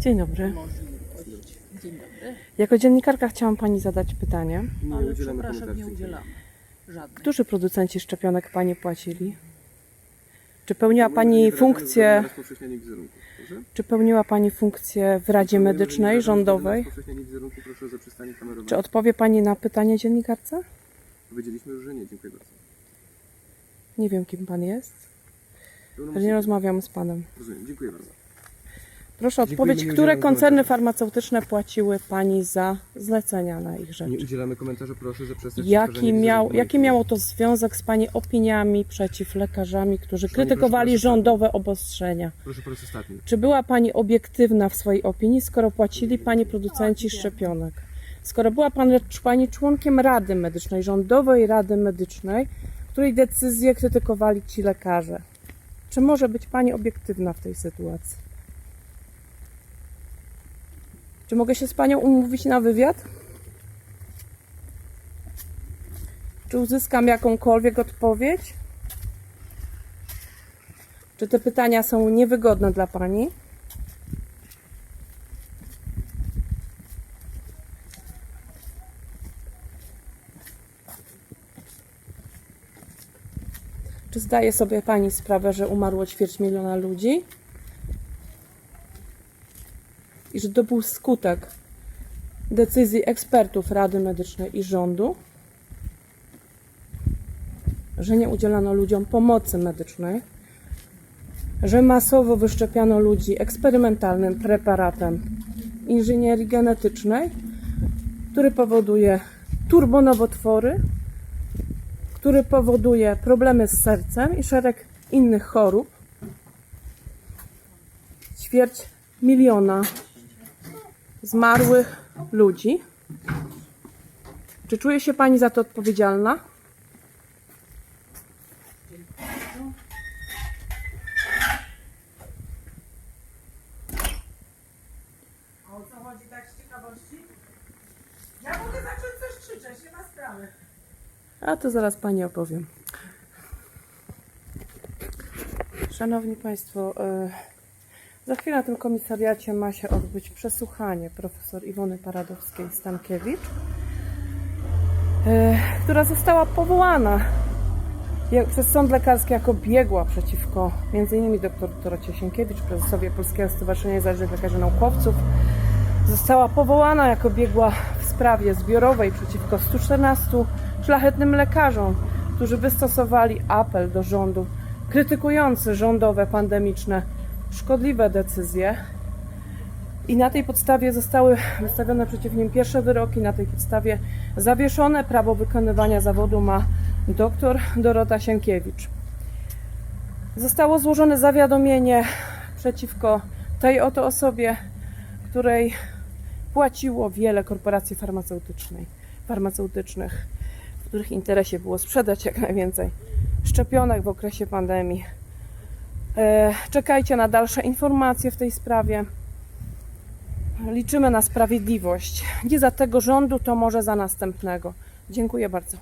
Dzień dobry. Dzień dobry. Jako dziennikarka chciałam Pani zadać pytanie. Nie Ale udzielamy przepraszam, nie komentarzy. udzielamy żadnych. Którzy producenci szczepionek Pani płacili? Czy pełniła Mamy Pani funkcję, na rozpowszechnianie wizerunku. Dobrze? czy pełniła Pani funkcję w Radzie Medycznej rządowej? Na rozpowszechnianie wizerunku proszę o zaprzestanie kamerowania. Czy odpowie Pani na pytanie dziennikarce? Powiedzieliśmy już, że nie. Dziękuję bardzo. Nie wiem, kim Pan jest. Pełnomocnik- Nie rozmawiam z Panem. Rozumiem. Dziękuję bardzo. Proszę o Dziękujemy, odpowiedź, nie które koncerny komentarzy. farmaceutyczne płaciły Pani za zlecenia na ich Nie rzecz? udzielamy komentarza. Proszę zaprzestać Jaki, powtarzania miał, jaki miało to związek z Pani opiniami przeciw lekarzami, którzy Szanowni proszę, krytykowali proszę. rządowe obostrzenia? Proszę po raz ostatni. Czy była Pani obiektywna w swojej opinii, skoro płacili Pani producenci szczepionek? Skoro była pan, Pani członkiem Rady Medycznej, rządowej Rady Medycznej, której decyzje krytykowali ci lekarze? Czy może być Pani obiektywna w tej sytuacji? Czy mogę się z Panią umówić na wywiad? Czy uzyskam jakąkolwiek odpowiedź? Czy te pytania są niewygodne dla Pani? Czy zdaje sobie Pani sprawę, że umarło ćwierć miliona ludzi? I że to był skutek decyzji ekspertów Rady Medycznej i rządu, że nie udzielano ludziom pomocy medycznej, że masowo wyszczepiano ludzi eksperymentalnym preparatem inżynierii genetycznej, który powoduje turbonowotwory, który powoduje problemy z sercem i szereg innych chorób. Ćwierć miliona zmarłych ludzi. Czy czuje się Pani za to odpowiedzialna? A o co chodzi tak z ciekawości? Ja mogę zacząć coś krzyczeć, nie ma sprawy. A to zaraz Pani opowiem. Szanowni Państwo, e, za chwilę na tym komisariacie ma się odbyć przesłuchanie profesor Iwony Paradowskiej-Stankiewicz, e, która została powołana przez sąd lekarski jako biegła przeciwko m.in. dr Dorocie Sienkiewicz, prezesowi Polskiego Stowarzyszenia Niezależnych Lekarzy Naukowców. Została powołana jako biegła w sprawie zbiorowej przeciwko 114 szlachetnym lekarzom, którzy wystosowali apel do rządu krytykujący rządowe pandemiczne szkodliwe decyzje. I na tej podstawie zostały wystawione przeciw nim pierwsze wyroki. Na tej podstawie zawieszone prawo wykonywania zawodu ma dr Dorota Sienkiewicz. Zostało złożone zawiadomienie przeciwko tej oto osobie, której płaciło wiele korporacji farmaceutycznej, farmaceutycznych, w których interesie było sprzedać jak najwięcej szczepionek w okresie pandemii. E, Czekajcie na dalsze informacje w tej sprawie. Liczymy na sprawiedliwość. Nie za tego rządu, to może za następnego. Dziękuję bardzo.